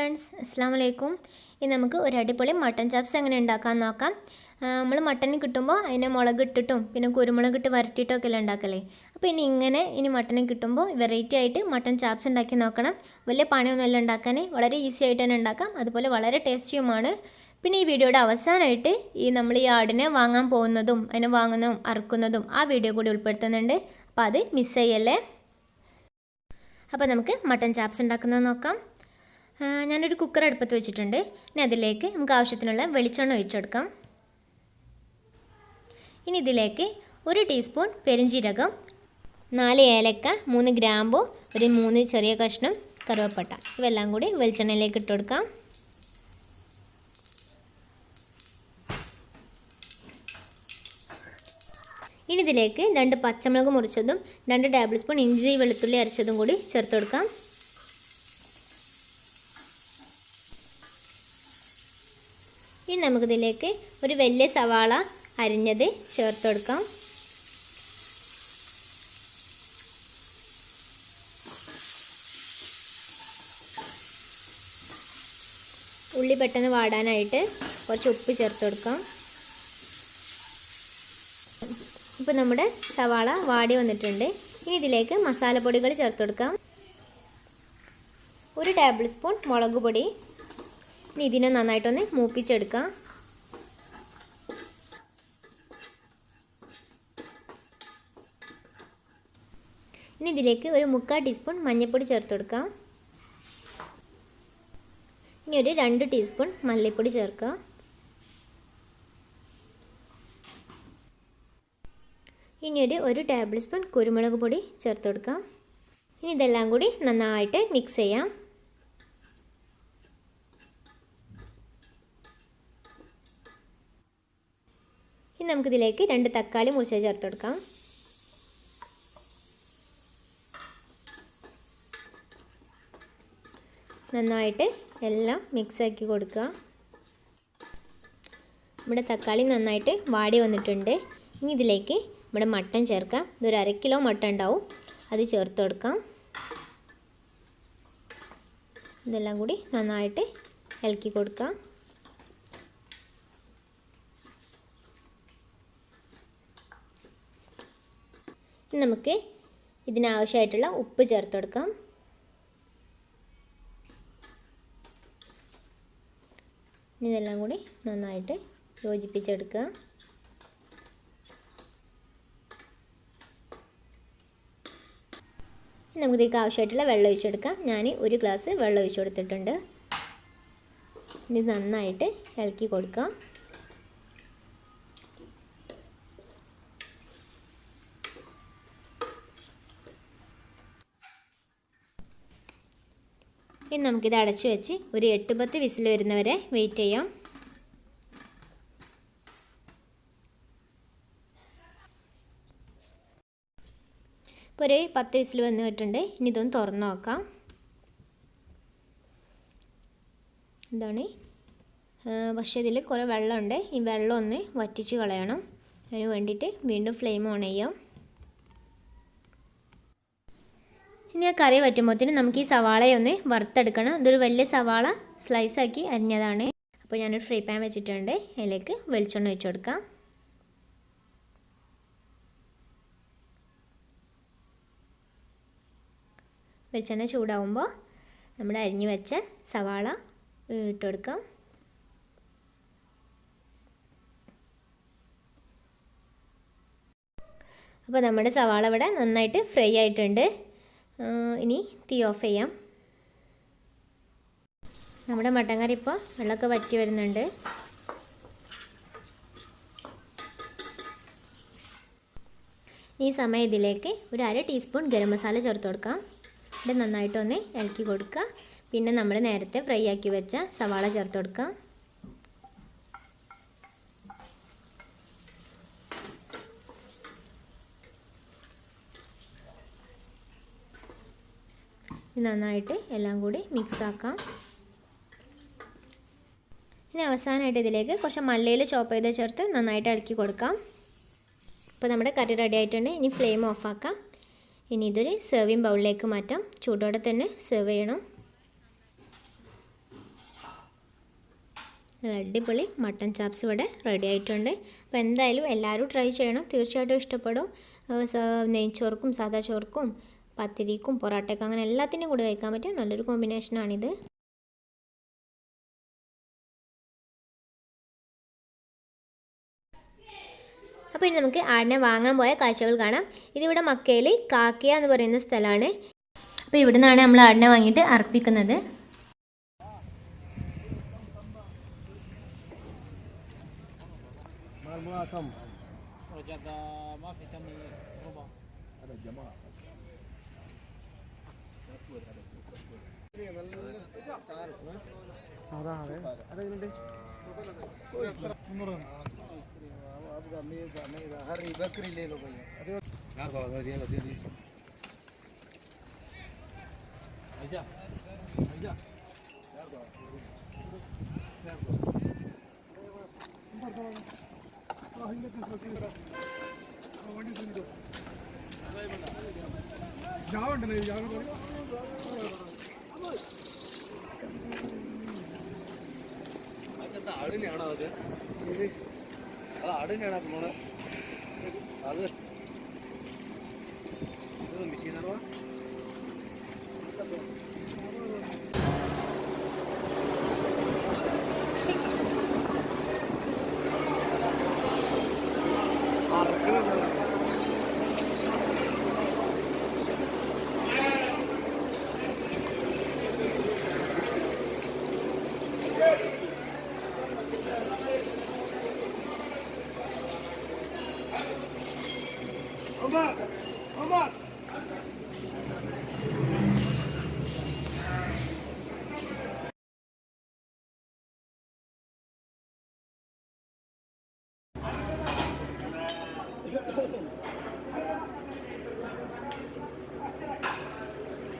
Friends അസ്സാം വലൈക്കും ഇനി നമുക്ക് ഒരു അടിപൊളി മട്ടൻ ചാപ്സ് എങ്ങനെ ഉണ്ടാക്കാൻ നോക്കാം. നമ്മൾ മട്ടൻ കിട്ടുമ്പോൾ അതിനെ മുളക് ഇട്ടിട്ടും പിന്നെ കുരുമുളക് ഇട്ട് വരട്ടിയിട്ടും ഒക്കെ അല്ലേ അപ്പോൾ ഇനി ഇങ്ങനെ ഇനി മട്ടൻ കിട്ടുമ്പോൾ വെറൈറ്റി ആയിട്ട് മട്ടൻ ചാപ്സ് ഉണ്ടാക്കി നോക്കണം. വലിയ പണിയൊന്നുമല്ല ഉണ്ടാക്കാൻ വളരെ ഈസി ആയിട്ട് തന്നെ ഉണ്ടാക്കാം. അതുപോലെ വളരെ ടേസ്റ്റിയുമാണ് പിന്നെ ഈ വീഡിയോയുടെ അവസാനമായിട്ട് ഈ നമ്മൾ ഈ ആടിനെ വാങ്ങാൻ പോകുന്നതും അതിനെ വാങ്ങുന്നതും അറുക്കുന്നതും ആ വീഡിയോ കൂടി ഉൾപ്പെടുത്തുന്നുണ്ട്. അപ്പോൾ അത് മിസ് ചെയ്യല്ലേ? അപ്പോൾ നമുക്ക് മട്ടൻ ചാപ്സ് ഉണ്ടാക്കുന്നത് നോക്കാം. ഞാനൊരു കുക്കർ അടുപ്പത്ത് വെച്ചിട്ടുണ്ട്. ഇനി അതിലേക്ക് നമുക്ക് ആവശ്യത്തിനുള്ള വെളിച്ചെണ്ണ ഒഴിച്ചു കൊടുക്കാം. ഇനി ഇതിലേക്ക് ഒരു ടീസ്പൂൺ പെരിഞ്ചീരകം നാല് ഏലക്ക മൂന്ന് ഗ്രാമ്പു ഒരു മൂന്ന് ചെറിയ കഷ്ണം കറുവപ്പട്ട. ഇവെല്ലാം കൂടി വെളിച്ചെണ്ണയിലേക്ക് ഇട്ട് കൊടുക്കാം. ഇനി ഇതിലേക്ക് രണ്ട് പച്ചമുളക് മുറിച്ചതും രണ്ട് ടേബിൾ സ്പൂൺ ഇഞ്ചി വെളുത്തുള്ളി അരച്ചതും കൂടി ചേർത്ത് കൊടുക്കാം. ഇനി നമുക്കിതിലേക്ക് ഒരു വലിയ സവാള അരിഞ്ഞത് ചേർത്ത് കൊടുക്കാം. ഉള്ളി പെട്ടെന്ന് വാടാനായിട്ട് കുറച്ച് ഉപ്പ് ചേർത്ത് കൊടുക്കാം. ഇപ്പോൾ നമ്മുടെ സവാള വാടി വന്നിട്ടുണ്ട്. ഇനി ഇതിലേക്ക് മസാലപ്പൊടികൾ ചേർത്ത് കൊടുക്കാം. ഒരു ടേബിൾ സ്പൂൺ മുളക് പൊടി ഇനി ഇതിനെ നന്നായിട്ടൊന്ന് മൂപ്പിച്ചെടുക്കാം. ഇനി ഇതിലേക്ക് ഒരു മുക്കാൽ ടീസ്പൂൺ മഞ്ഞൾപ്പൊടി ചേർത്ത് കൊടുക്കാം. ഇനി ഒരു രണ്ട് ടീസ്പൂൺ മല്ലിപ്പൊടി ചേർക്കുക. ഇനി ഒരു ഒരു ടേബിൾ സ്പൂൺ കുരുമുളക് പൊടി ചേർത്ത് കൊടുക്കാം. ഇനി ഇതെല്ലാം കൂടി നന്നായിട്ട് മിക്സ് ചെയ്യാം. ഇനി നമുക്കിതിലേക്ക് രണ്ട് തക്കാളി മുറിച്ച് ചേർത്ത് കൊടുക്കാം. നന്നായിട്ട് എല്ലാം മിക്സ് ആക്കി കൊടുക്കുക. നമ്മുടെ തക്കാളി നന്നായിട്ട് വാടി വന്നിട്ടുണ്ട്. ഇനി ഇതിലേക്ക് നമ്മുടെ മട്ടൻ ചേർക്കാം. ഇതൊരു അര കിലോ മട്ടൻ ഉണ്ടാവും. അത് ചേർത്ത് കൊടുക്കാം. ഇതെല്ലാം കൂടി നന്നായിട്ട് ഇളക്കി കൊടുക്കാം. നമുക്ക് ഇതിനാവശ്യമായിട്ടുള്ള ഉപ്പ് ചേർത്ത് കൊടുക്കാം. ഇതെല്ലാം കൂടി നന്നായിട്ട് യോജിപ്പിച്ചെടുക്കുക. ഇനി നമുക്കിതിലേക്ക് ആവശ്യമായിട്ടുള്ള വെള്ളം ഒഴിച്ചെടുക്കാം. ഞാൻ ഒരു ഗ്ലാസ് വെള്ളം ഒഴിച്ചു കൊടുത്തിട്ടുണ്ട്. ഇത് നന്നായിട്ട് ഇളക്കി കൊടുക്കാം. ഇനി നമുക്കിത് അടച്ചു വെച്ച് ഒരു എട്ട് പത്ത് വിസിൽ വരുന്നവരെ വെയിറ്റ് ചെയ്യാം. ഇപ്പോൾ ഒരു പത്ത് വിസിൽ വന്നിട്ടുണ്ട് ഇനി ഇതൊന്ന് തുറന്നു നോക്കാം. എന്താണ്? പക്ഷേ ഇതിൽ കുറേ വെള്ളമുണ്ട്. ഈ വെള്ളം ഒന്ന് വറ്റിച്ച് കളയണം. അതിന് വേണ്ടിയിട്ട് വീണ്ടും ഫ്ലെയിം ഓൺ ചെയ്യാം. ഇനി ആ കറി വറ്റുമ്പോഴത്തേനും നമുക്ക് ഈ സവാളയൊന്ന് വറുത്തെടുക്കണം. ഇതൊരു വലിയ സവാള സ്ലൈസാക്കി അരിഞ്ഞതാണ്. അപ്പോൾ ഞാനൊരു ഫ്രൈ പാൻ വെച്ചിട്ടുണ്ട്. അതിലേക്ക് വെളിച്ചെണ്ണ ഒഴിച്ചു കൊടുക്കാം. വെളിച്ചെണ്ണ ചൂടാവുമ്പോൾ നമ്മൾ അരിഞ്ഞു വെച്ച സവാള ഇട്ട് കൊടുക്കാം. അപ്പോൾ നമ്മുടെ സവാള ഇവിടെ നന്നായിട്ട് ഫ്രൈ ആയിട്ടുണ്ട്. ഇനി തീ ഓഫ് ചെയ്യാം. നമ്മുടെ മട്ടൻ കറി ഇപ്പോൾ വെള്ളമൊക്കെ വറ്റി വരുന്നുണ്ട്. ഈ സമയം ഇതിലേക്ക് ഒരു അര ടീസ്പൂൺ ഗരം മസാല ചേർത്ത് കൊടുക്കാം. ഇത് നന്നായിട്ടൊന്ന് ഇളക്കി കൊടുക്കുക. പിന്നെ നമ്മൾ നേരത്തെ ഫ്രൈ ആക്കി വെച്ച സവാള ചേർത്ത് കൊടുക്കാം. നന്നായിട്ട് എല്ലാം കൂടി മിക്സ് ആക്കാം ഇനി അവസാനമായിട്ട് ഇതിലേക്ക് കുറച്ച് മല്ലയിൽ ചോപ്പ് ചെയ്ത് ചേർത്ത് നന്നായിട്ട് ഇളക്കി കൊടുക്കാം. ഇപ്പോൾ നമ്മുടെ കറി റെഡി ആയിട്ടുണ്ട്. ഇനി ഫ്ലെയിം ഓഫാക്കാം ഇനി ഇതൊരു സെർവിങ് ബൗളിലേക്ക് മാറ്റാം. ചൂടോടെ തന്നെ സെർവ് ചെയ്യണം. അടിപൊളി മട്ടൻ ചാപ്സ് ഇവിടെ റെഡി ആയിട്ടുണ്ട്. അപ്പോൾ എന്തായാലും എല്ലാവരും ട്രൈ ചെയ്യണം. തീർച്ചയായിട്ടും ഇഷ്ടപ്പെടും. നെയ്ച്ചോർക്കും സാദാ ചോർക്കും പത്തിരിക്കും പൊറോട്ടയ്ക്കും അങ്ങനെ എല്ലാത്തിനും കൂടി കഴിക്കാൻ പറ്റിയ നല്ലൊരു കോമ്പിനേഷനാണിത് അപ്പോൾ ഇനി നമുക്ക് ആടിനെ വാങ്ങാൻ പോയ കാഴ്ചകൾ കാണാം. ഇതിവിടെ മക്കയിൽ കാക്കിയ എന്ന് പറയുന്ന സ്ഥലമാണ്. അപ്പോൾ ഇവിടെ നിന്നാണ് നമ്മൾ ആടിനെ വാങ്ങിയിട്ട് അർപ്പിക്കുന്നത്. അതാണ്. അതെങ്ങനെയുണ്ട്? വണ്ടി ആടിനെയാണോ അത്? അത് ആടിനെയാണോ പോണത് അത് മെഷീനാണോ